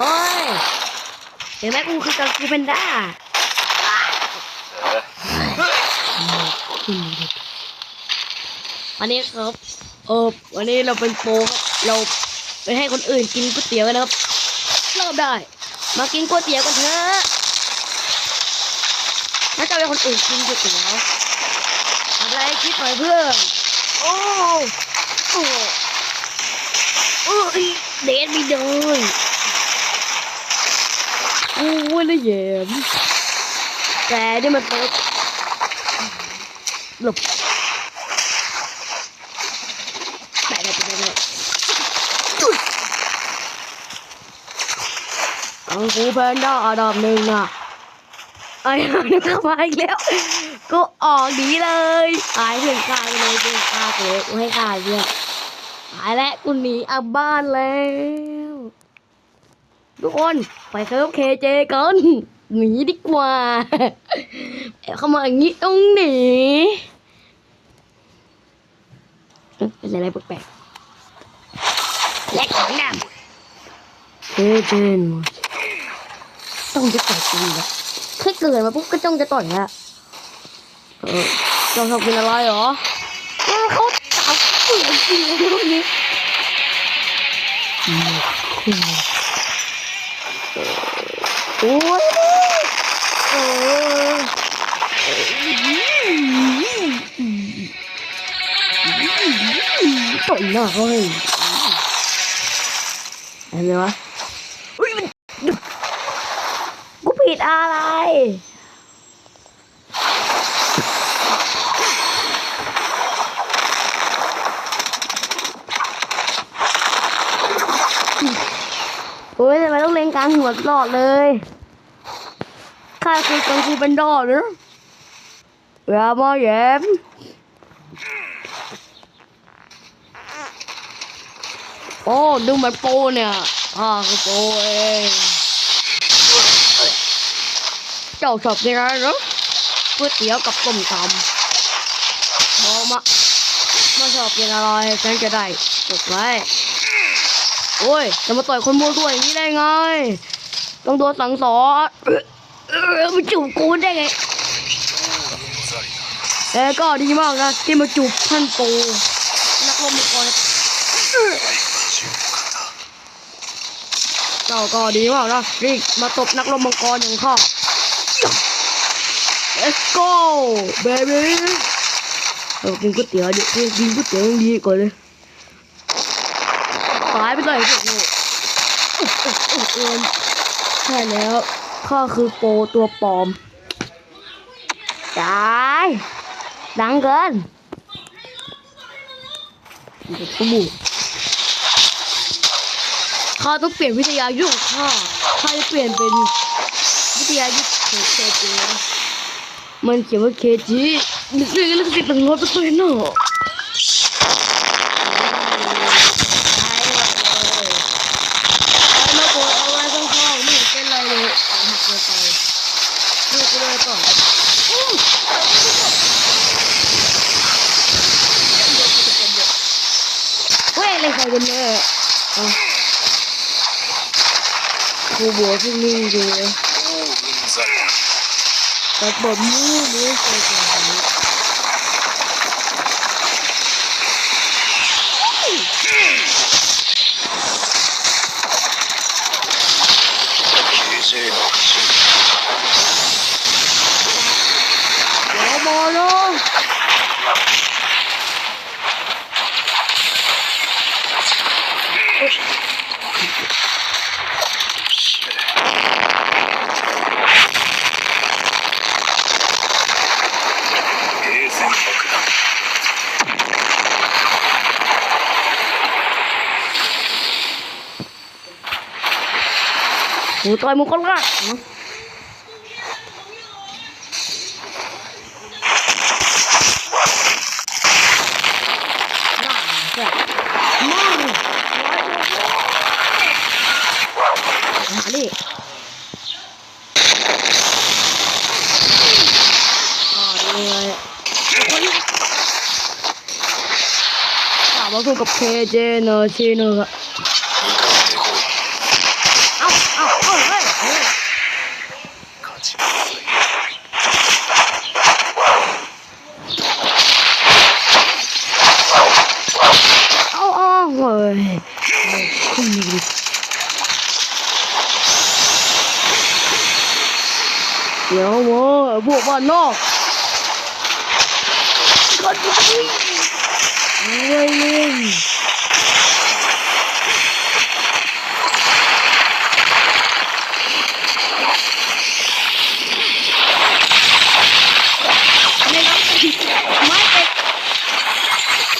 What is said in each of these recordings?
โอ้ยเห็นไหมกูคือกังฟูแพนด้าวันนี้ครับเออวันนี้เราเป็นโปรครับเราไปให้คนอื่นกินก๋วยเตี๋ยวกันะครับเริ่มได้ มากินก๋วยเตี๋ยวกันเถอะถ้าจะให้คนอื่นกินก๋วยเตี๋ยวอะไรคิดหน่อยเพื่อนโอ้โอ้โอ้ยเดนไม่โดน อ้ยนะเย็มแกนี่มันเติร์หลบไปไปไปไปอังกูแพนด้าอันดับหนึ่งอะไอ้นึกเข้ามาอีกแล้วกูออกดีเลยตายถึงกายเลยเป็นกาเลยให้กายเนี่ยตายแล้วกูหนีอับบ้านแล้ว ทุกคนไปเซิร์ฟเคเจกันหนีดีกว่าแอเข้ามาอย่างนี้ต้องหนีเอ๊ะเป็นอะไรแปลกๆและของดำเจเจนหมดต้องจะต่อยจริงแล้วแค่เกิดมาปุ๊บก็ต้องจะต่อยละเออเราชอบกินอะไรเหรอเขาตับเปลือกจริงเลยพวกนี้ โอ้ยโอ้ยต่อยหน้าเขาให้อะไรวะอุ้ยมันกูผิดอะไรโอ้ยทำไมต้องเล็งกลางหัวตลอดเลย ข้าคือกังฟูเป็นดอเนอะอย่ามาแย้มโอ้ดูเหมือนโปเนี่ยข้าคือโปเองเจ้าชอบกินอะไรเนอก๋วยเตี๋ยวกับต้มตำบอกมามาชอบกินอะไรฉันจะได้จดไว้โอ้ยจะมาต่อยคนมัวตัวอย่างนี้ได้ไง ต้องโดนสังสอน ออเออมาจูบกูได้ไงแต่ก็ดีมากนะที่มาจูบท่านปูนักลมมังกรเออเจ้าก็ดีมากนะรีบมาตบนักลมมังกรอย่างข้า Let's go baby เรากินก๋วยเตี๋ยวดิกินก๋วยเตี๋ยวยังดีกว่าเลยตายไปเลยพวกนี้เอินใช่แล้ว ข้าคือโปรตัวปลอมตายดังเกินเด็กตู้ข้าต้องเปลี่ยนวิทยายุทธ์ข้าข้าจะเปลี่ยนเป็นวิทยายุทธ์ของเคเจมันเขียนว่าเคจีนึกเรื่องนึกติดหนึ่งร้อยเปเซ็นต์เนอะ เอามาโกดเอาไว้ข้างๆไม่เห็นเป็นไรเลยอ่านหักเลยไปดูกูเลยก่อนอู้เว้ยอะไรใคร กันแน่อะกูบัวที่นิ่งจริงเลยแต่บทนี้ไม่ใช่ ต่อยมึงคนละมาดิอ่านี่ไงกลับมาสู้กับเคเจเนอร์ชีเนอร์ ยพวกบ้านนอกก็ดีเว้ยไม่รับผิดไม่ไป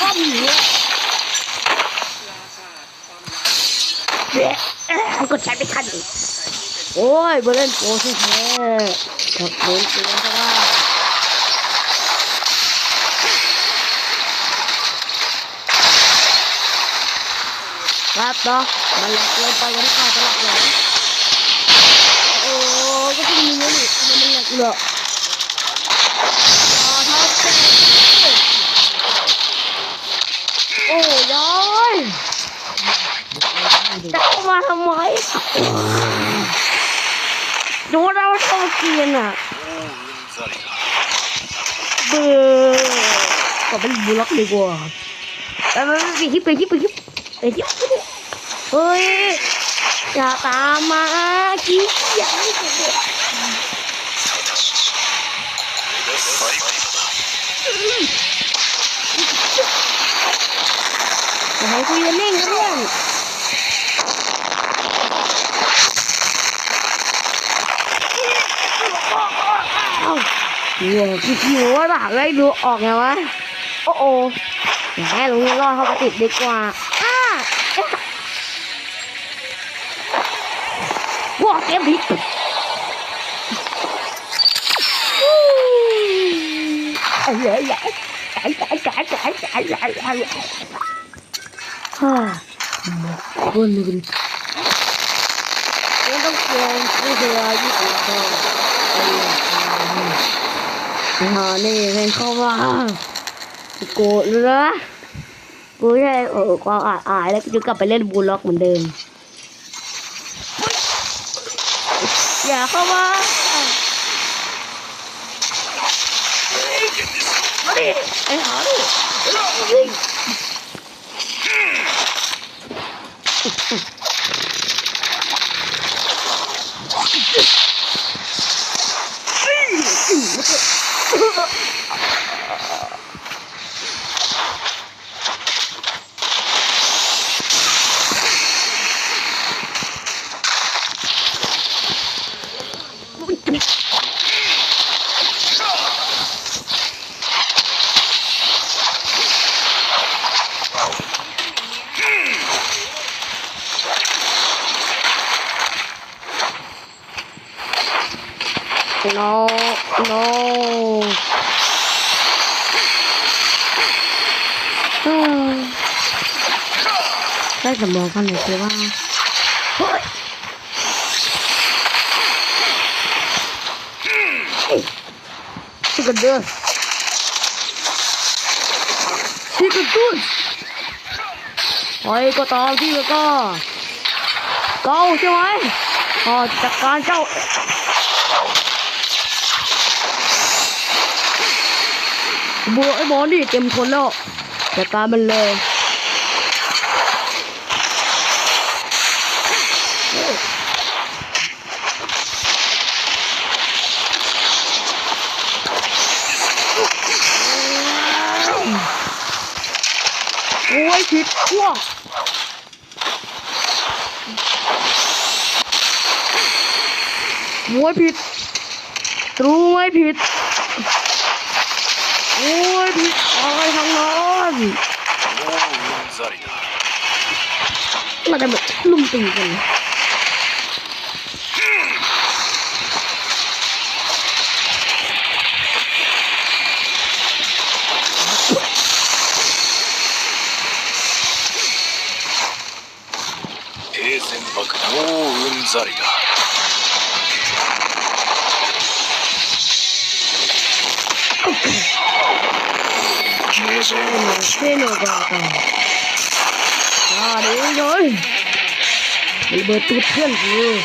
ก้มหัวเอ๊ะก็ใช้ไม่ทันอีกโอ้ยเบอร์เล่นโปรแท้ขับรถเกินก็ได้ ครับเนาะมันแหลกลงไปกันข้าวตลอดเลยโอ้ก็คือมีเยอะดิมันแหลกเลยโอ้ยอยจะเข้ามาทำไมดูเราเข้าเกีนอะเบื่อก็เป็นบุล็อกดีกว่าแต่มันไปยิบไปยิบไปยิบไปยิบ เฮ้ย อย่าตามมาขี้เกียจให้คุยกันเล่นเพื่อนโอ้าหี้ยขี้เกียว่าหลังไล่ดูออกไงวะ โอ้โหอย่าให้ลุงรอดเข้าไปติดดีกว่า พวกเกมดิอะไรอย่าจ่ายจ่ายจ่ายจ่ายจ่ายจ่ายจ่ายฮ่าคนนึงไม่ต้องเกรงไม่เคยยุ่งกับเขาหานี่เป็นเข้ามาโกรธเลยกูแค่เออความอาจอายแล้วกูจะกลับไปเล่นบูลล็อกเหมือนเดิมาเข้ามามาดิไอ้หาดิโนโน อืมได้สมองกันหน่อยสิว่าชิคกันเด้อชิคกันตุ้นไปก็ตามที่แล้วก็เก้าใช่ไหมอ๋อจัดการเจ้าบัวไอ้บอลนี่เต็มทนแล้ว จัดการมันเลยโอ้ยผิดพวกโอ้ยผิดรู้ไหมผิด โอ้ยพี่ชายทั้งนั้นมากันแบบลุ่มตีกันโอ้อืนซาริดา sẽ là thế nào vào à đúng rồi bị bơ tụt thân rồi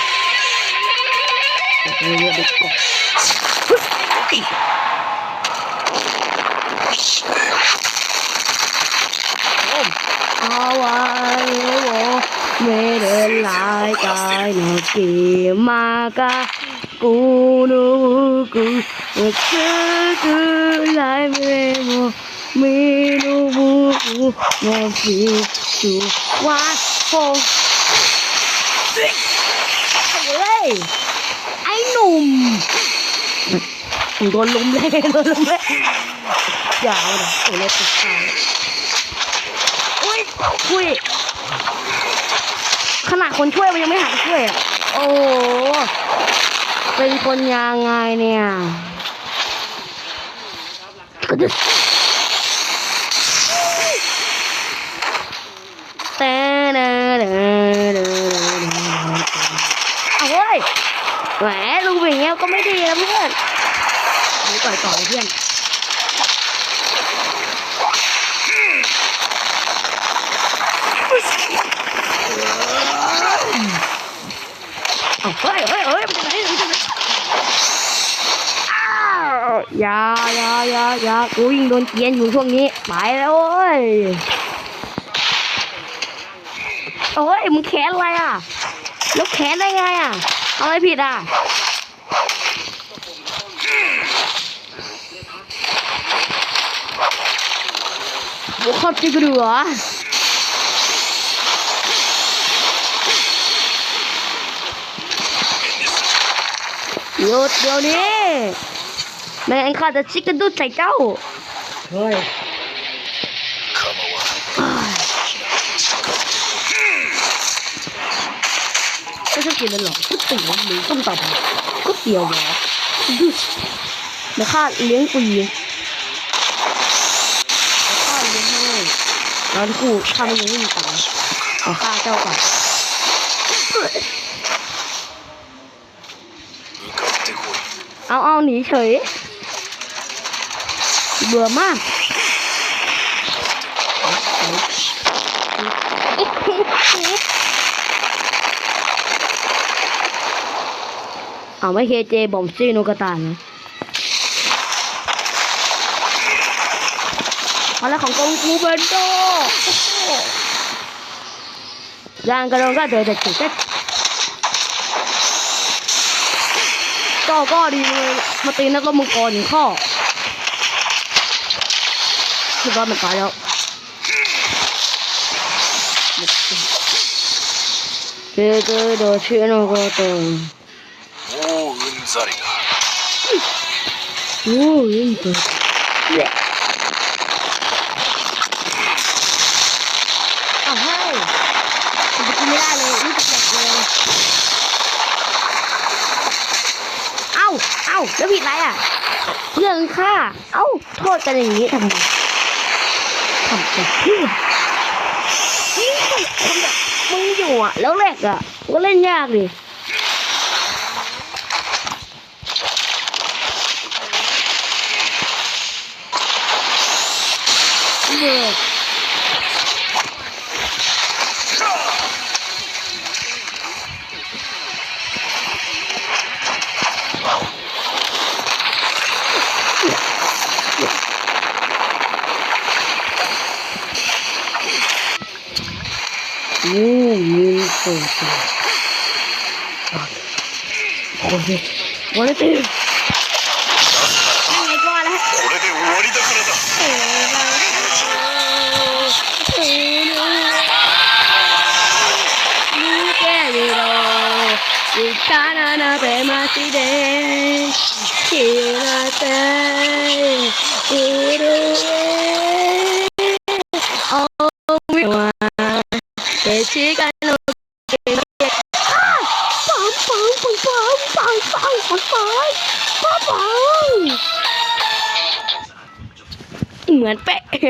người nhận được cỏ mê đến lại cái nó kì mà ca cú nô cú cứ cứ lại mê mùa มีนูบูกูโมฟิชูวาโฟเฮ้ยไอ้หนุ่มโดนลุมเลยโดนลุมเลยยาวเลยโอ้ยติดใจอุ้ยอุ้ยขนาดคนช่วยมันยังไม่หันช่วยอะโอ้โหเป็นคนยังไงเนี่ยก็จะแต่ เด้อเด้อเอาเว้ยแหมลุงเป็นอย่างเงี้ยก็ไม่ดีนะเพื่อนดูต่อยต่อเลยเพื่อนเอาเฮ้ยเฮ้ยเฮ้ยมันจะไหนมันจะไหนอ้าวอย่าอย่าอย่าอย่ากูยิงโดนเกียนอยู่ช่วงนี้ไปแล้วเว้ย โอ้ยมึงแขนอะไรอะแล้วแขนได้ไงอะอะไรผิดอะบุคคลจิกดูเหรอหยุดเดี๋ยวนี้ไม่งข้าจะชิกกระดุดใส่เจ้า เฮ้ย กินเลยหรอก๋วยเตี๋ยวหรือต้มตำก๋วยเตี๋ยวเหรอเดี๋ยวข้าเลี้ยงปีข้าเลี้ยงให้แล้วกูทำายังไม่มีตังค์ขอข้าเจ้าก่อนเอาเอาหนีเฉย เบื่อมาก เอาไม่เคเจบอมซี่โนกตานะมาแล้วของกองกูเบนโดยางกระโดงก็เดินแต่ถึงแค่ก็ก็ดีเลยมาตีนักรบมังกรหนึ่งข้อคือว่ามันตายแล้วคือคือโดนเชื่อนกาตาもう Sorry. О, Энтер. Ага. Это гениально, это гениально. Ау, ау, แล้วผิดอะไรอะเพื่อนฆ่า เอ้า โทษกันอย่างนี้ทำไมทำไปเพื่อนี่คนแบบมึงอยู่อะ แล้วแรกอะ ก็เล่นยากดิ これで終われてる。ら鍋る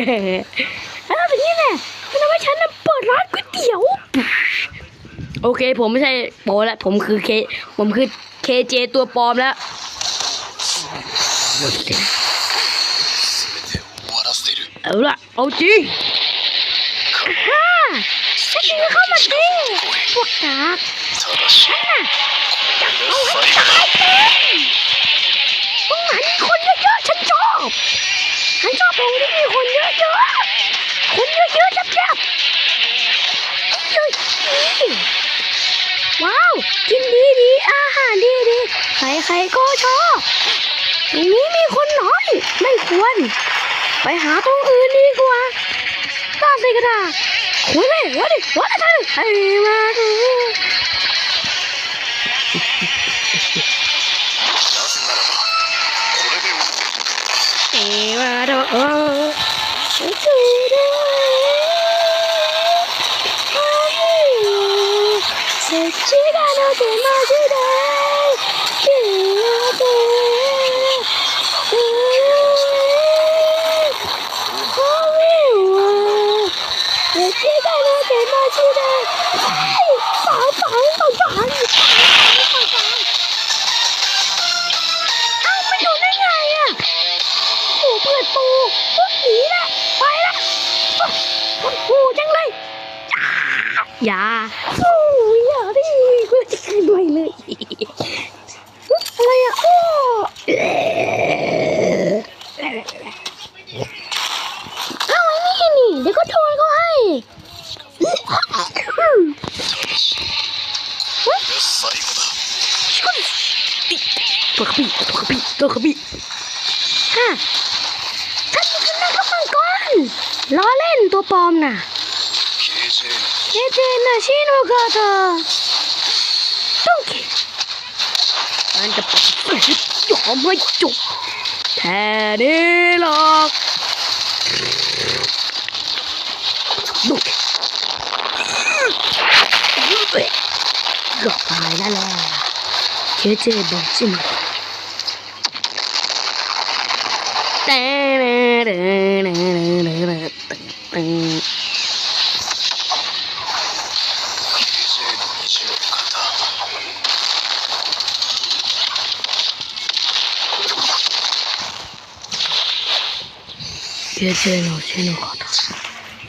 เออแบบนี้แหละมันทำไมฉันน่ะเปิดร้านก๋วยเตี๋ยว โอเค ผมไม่ใช่โปแล้ว ผมคือเค ผมคือเคเจตัวปลอมแล้วเอาละเอาจริงฮ่าฉันยิงเข้ามาดิพวกกากฉันน่ะจะเอาให้ตายเป็นมึงหันคนเยอะๆฉันชอบ ฉันชอบตรงที่มีคนเยอะๆ คนเยอะๆจับๆเยอะว้าว กินดีดีอาหารดีดีใครๆก็ชอบ ตรงนี้มีคนน้อย ไม่ควร ไปหาตรงอื่นดีกว่าตาสิกระดาคุยเลยวัดดิวัดดิใครมา ให้มา อย่าโอ้ยอย่าดิกูจะขึ้นไปเลยอะไรอะโอ้เอาไอ้นี่นี่เดี๋ยวก็โทนเขาให้ตัวขบี้ตัวขบี้ตัวขบี้ เจน่ะชิโนกาตาต้องคิดมันจะปล่อยยอมให้จบแค่นี้หรอกดูหลอ เจเจโนเชโนคอต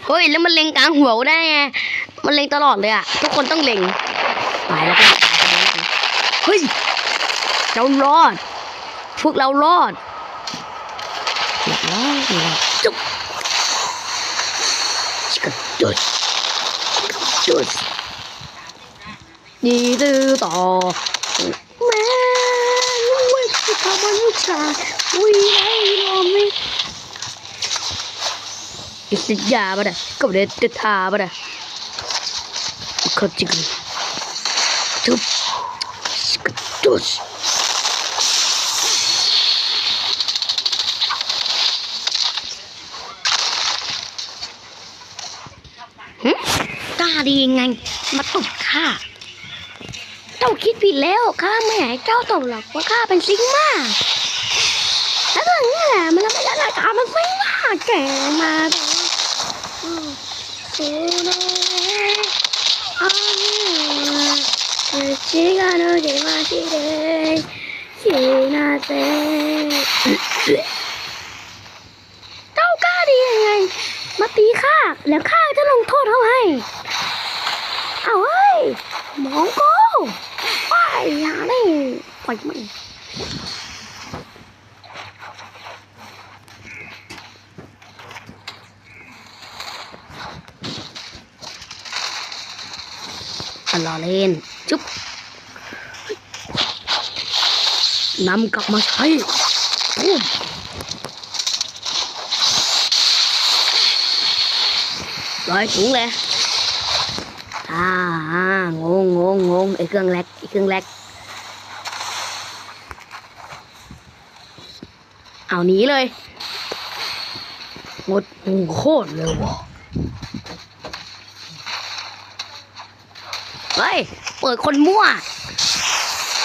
เฮ้ยแล้วมันเล็งกลางหัวกูได้ไงมันเล็งตลอดเลยอะทุกคนต้องเล็งตายแล้วก็ตายกันแล้วกันเฮ้ยเรารอด พวกเรารอดเรียบร้อยเรียบร้อยจุ๊บชิคกี้จุดจุดดีดื้อต่อแม่ไม่คิดทำมันชาวิ่งไล่รอไม่ İsteyeceğim bana. Kabul etti ta bana. Kaçık. Tup. Dur. หึกล้าดียังไง มาตบข้าเจ้าคิดผิดแล้วข้าไม่อยากให้เจ้าตกหรอกว่าข้าเป็นซิงมาแล้วก็อย่างนี้แหละมันไม่ได้ราคามันซิงมาแก่มา แต่อืมโอ้โหอ่าเจ้ากล้าดียังไง มาตีข้า แล้วข้าจะลงโทษเขาให้ เอาเฮ้ยหมองกูไปอย่าได้ปล่อยมัน อะล้อเล่น จุ๊บนำกลับมาใช้ปุ้มร้อยถุงเลยอ่าอ่างงงงงงไอ้เครื่องแรกไอ้เครื่องแรกเอาหนีเลย งดงงโคตรเลยวะ เฮ้ย เปิดคนมั่ว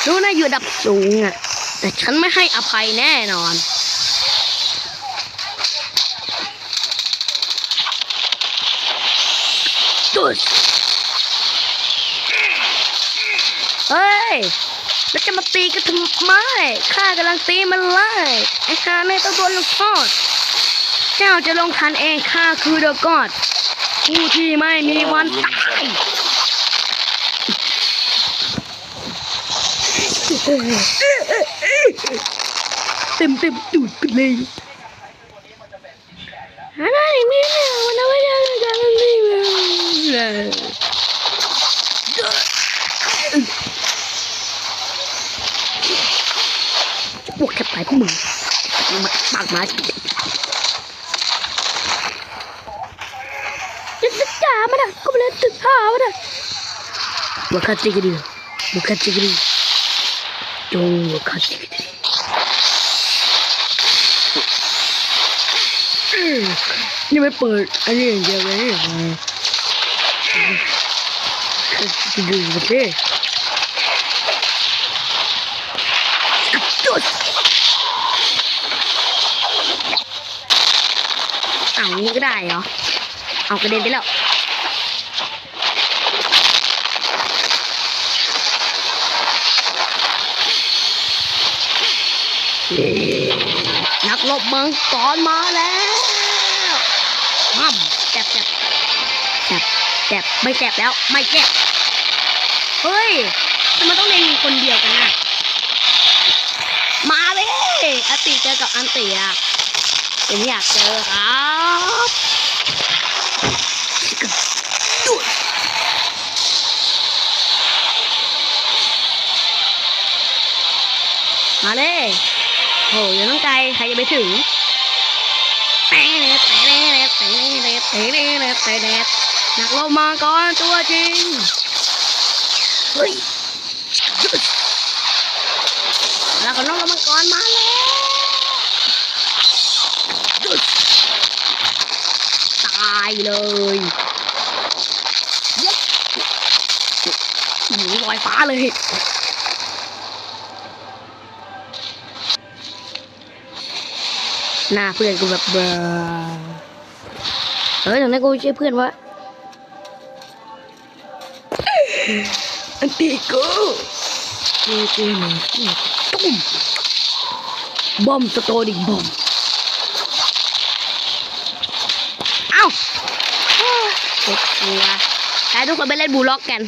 รู้นะอยู่อันดับสูงอะ แต่ฉันไม่ให้อภัยแน่นอนตุดเฮ้ย แล้วจะมาตีกันทำไม ข้ากำลังตีมันเลยไอ้ข้าไม่ต้องโดนลงโทษเจ้าจะลงทันเองข้าคือเดอะกอดผู้ที่ไม่มีวันตาย เต็มเต็มตูดไปเลยอะไรไม่เนี่ยมันไม่ได้กันเลยเแค่ไปพวกมึงปากมาจะจะจ่ามันอะก็ม่เล่นตึกห้ามันอะวาคาจิกดีวาคาจิกดี จงวาคาจิกดีนี่ไม่เปิดอันนี้อย่างเดียวเลยจะดูประเทศจุดเอางี้ก็ได้เหรอ เอากระเด็นไปแล้ว นักรบมังกรมาแล้วมั่มแจบแจบแจบแจบไม่แจบแล้ว ไม่แจบเฮ้ยทำไมต้องเล่นคนเดียวกันน่ะมาเลยอติเจอกับอันติอะผมอยากเจอครับมาเลย โหยังต้องไกลใครจะไปถึงแต่เน็ตแต่เน็ตแต่เน็ตแต่เน็ตแต่เน็ตนักลมมาก่อนตัวจริงเฮ้ยแล้วก็น้องกรรมกรมาแล้วตายเลยเย็ดหนีลอยฟ้าเลย หน้าเพื่อนกูแบบเบลอเฮ้ยตอนนั้นกูช่วยเพื่อนวะอันตีกูกูกูหนึ่งตุ้มบอมสโตดิกบอมเอ้าเจ็บตัวไปทุกคนไปเล่นบูลล็อกกัน